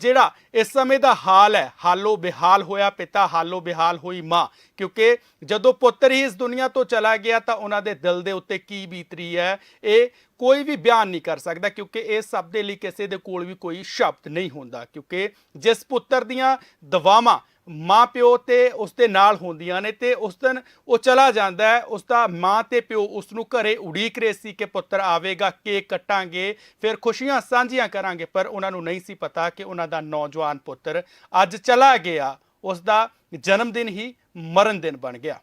ਜਿਹੜਾ ਇਸ ਸਮੇਂ ਦਾ ਹਾਲ ਹੈ ਹਾਲੋ ਬਿਹਾਲ ਹੋਇਆ ਪਿਤਾ ਹਾਲੋ ਬਿਹਾਲ ਹੋਈ ਮਾਂ। ਕਿਉਂਕਿ ਜਦੋਂ ਪੁੱਤਰ ਹੀ ਇਸ ਦੁਨੀਆ ਤੋਂ ਚਲਾ ਗਿਆ ਤਾਂ ਉਹਨਾਂ ਦੇ ਦਿਲ ਦੇ ਉੱਤੇ ਕੀ ਬੀਤਰੀ ਹੈ, ਇਹ ਕੋਈ ਵੀ ਬਿਆਨ ਨਹੀਂ ਕਰ ਸਕਦਾ ਕਿਉਂਕਿ ਇਹ ਸਭ ਦੇ ਲਈ ਕਿਸੇ ਦੇ ਕੋਲ ਵੀ ਕੋਈ ਸ਼ਬਦ ਨਹੀਂ ਹੁੰਦਾ ਕਿਉਂਕਿ ਜਿਸ ਪੁੱਤਰ ਦੀਆਂ ਦਵਾਵਾਂ ਮਾਂ ਪਿਓ ਤੇ ਉਸ ਦੇ ਨਾਲ ਹੁੰਦੀਆਂ ਨੇ ਤੇ ਉਸ ਦਿਨ ਉਹ ਚਲਾ ਜਾਂਦਾ ਹੈ, ਉਸ ਦਾ ਮਾਂ ਤੇ ਪਿਓ ਉਸ ਨੂੰ ਘਰੇ ਉਡੀਕ ਰਹੇ ਸੀ ਕਿ ਪੁੱਤਰ ਆਵੇਗਾ, ਕੇਕ ਕੱਟਾਂਗੇ, ਫਿਰ ਖੁਸ਼ੀਆਂ ਸਾਂਝੀਆਂ ਕਰਾਂਗੇ, ਪਰ ਉਹਨਾਂ ਨੂੰ ਨਹੀਂ ਸੀ ਪਤਾ ਕਿ ਉਹਨਾਂ ਦਾ ਨੌਜਵਾਨ ਪੁੱਤਰ ਅੱਜ ਚਲਾ ਗਿਆ, ਉਸ ਦਾ ਜਨਮ ਦਿਨ ਹੀ ਮਰਨ ਦਿਨ ਬਣ ਗਿਆ।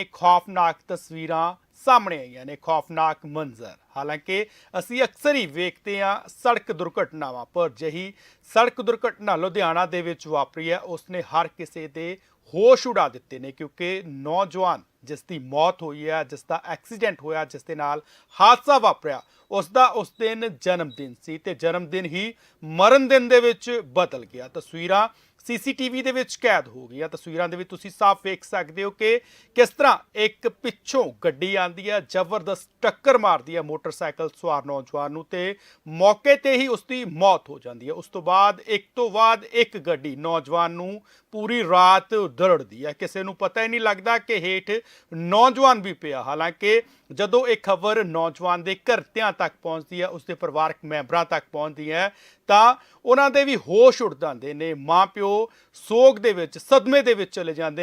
ਇਹ ਖੌਫਨਾਕ ਤਸਵੀਰਾਂ ਸਾਹਮਣੇ ਆਈਆਂ ਨੇ, ਖੌਫਨਾਕ ਮੰਜ਼ਰ। ਹਾਲਾਂਕਿ ਅਸੀਂ ਅਕਸਰ ਹੀ ਵੇਖਦੇ ਹਾਂ ਸੜਕ ਦੁਰਘਟਨਾਵਾਂ ਪਰ, ਜਹੀ ਸੜਕ ਦੁਰਘਟਨਾ ਲੁਧਿਆਣਾ ਦੇ ਵਿੱਚ ਵਾਪਰੀ ਹੈ, ਉਸਨੇ ਹਰ ਕਿਸੇ ਦੇ ਹੋਸ਼ ਉਡਾ ਦਿੱਤੇ ਨੇ, ਕਿਉਂਕਿ ਨੌਜਵਾਨ ਜਿਸ ਦੀ ਮੌਤ ਹੋਈ ਹੈ, ਜਿਸ ਦਾ ਐਕਸੀਡੈਂਟ ਹੋਇਆ, ਜਿਸ ਦੇ ਨਾਲ ਹਾਦਸਾ ਵਾਪਰਿਆ, ਉਸ ਦਾ ਉਸ ਦਿਨ ਜਨਮ ਦਿਨ ਸੀ ਤੇ ਜਨਮ ਦਿਨ ਹੀ ਮਰਨ ਦਿਨ ਦੇ ਵਿੱਚ ਬਦਲ ਗਿਆ। ਤਸਵੀਰਾਂ ਸੀਸੀਟੀਵੀ ਦੇ ਵਿੱਚ ਕੈਦ ਹੋ ਗਈ ਆ। ਤਸਵੀਰਾਂ ਦੇ ਵਿੱਚ ਤੁਸੀਂ ਸਾਫ਼ ਵੇਖ ਸਕਦੇ ਹੋ ਕਿ ਕਿਸ ਤਰ੍ਹਾਂ ਇੱਕ ਪਿੱਛੋਂ ਗੱਡੀ ਆਂਦੀ ਹੈ ਜ਼ਬਰਦਸਤ ਟੱਕਰ ਮਾਰਦੀ ਹੈ ਮੋਟਰਸਾਈਕਲ ਸਵਾਰ ਨੌਜਵਾਨ ਨੂੰ ਤੇ ਮੌਕੇ ਤੇ ਹੀ ਉਸ ਦੀ ਮੌਤ ਹੋ ਜਾਂਦੀ ਹੈ ਉਸ ਤੋਂ ਬਾਅਦ, ਇੱਕ ਤੋਂ ਬਾਅਦ ਇੱਕ ਗੱਡੀ ਨੌਜਵਾਨ ਨੂੰ ਪੂਰੀ ਰਾਤ ਦਰੜਦੀ ਹੈ ਕਿਸੇ ਨੂੰ ਪਤਾ ਹੀ ਨਹੀਂ ਲੱਗਦਾ ਕਿ ਹੇਠ ਨੌਜਵਾਨ ਵੀ ਪਿਆ। ਹਾਲਾਂਕਿ ਜਦੋਂ ਇਹ ਖਬਰ ਨੌਜਵਾਨ ਦੇ ਘਰਤਿਆਂ ਤੱਕ ਪਹੁੰਚਦੀ ਹੈ ਉਸਦੇ ਪਰਿਵਾਰਕ ਮੈਂਬਰਾਂ ਤੱਕ ਪਹੁੰਚਦੀ ਹੈ ਤਾਂ ਉਹਨਾਂ ਦੇ ਵੀ ਹੋਸ਼ ਉੱਡ ਜਾਂਦੇ ਨੇ। ਮਾਂ ਪਿਓ ਸੋਗ ਦੇ ਵਿੱਚ ਸਦਮੇ ਦੇ ਵਿੱਚ ਚਲੇ ਜਾਂਦੇ